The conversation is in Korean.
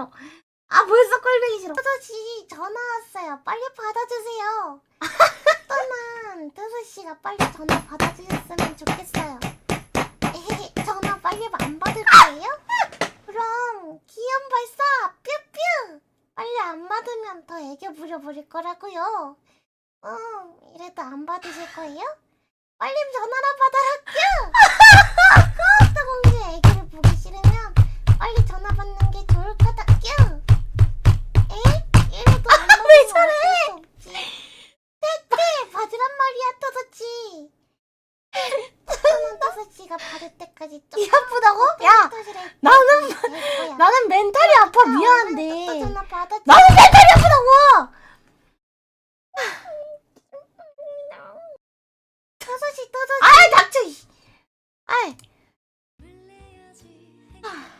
싫어. 아 벌써 꼴보기 싫어. 토토씨 전화 왔어요. 빨리 받아주세요. 떠난 토토씨가 빨리 전화 받아주셨으면 좋겠어요. 에헤헤, 전화 빨리 안 받을 거예요? 그럼 기염 발사 뾰뾰. 빨리 안 받으면 더 애교 부려버릴 거라고요. 응, 이래도 안 받으실 거예요? 빨리 전화나 받아라 네가 받을 때까지 좀 아프다고? 야 나는 나는 멘탈이 아파. 미안한데. 나는 멘탈이 아프다고! 5시 5시. 아이 닥쳐 아이. 아.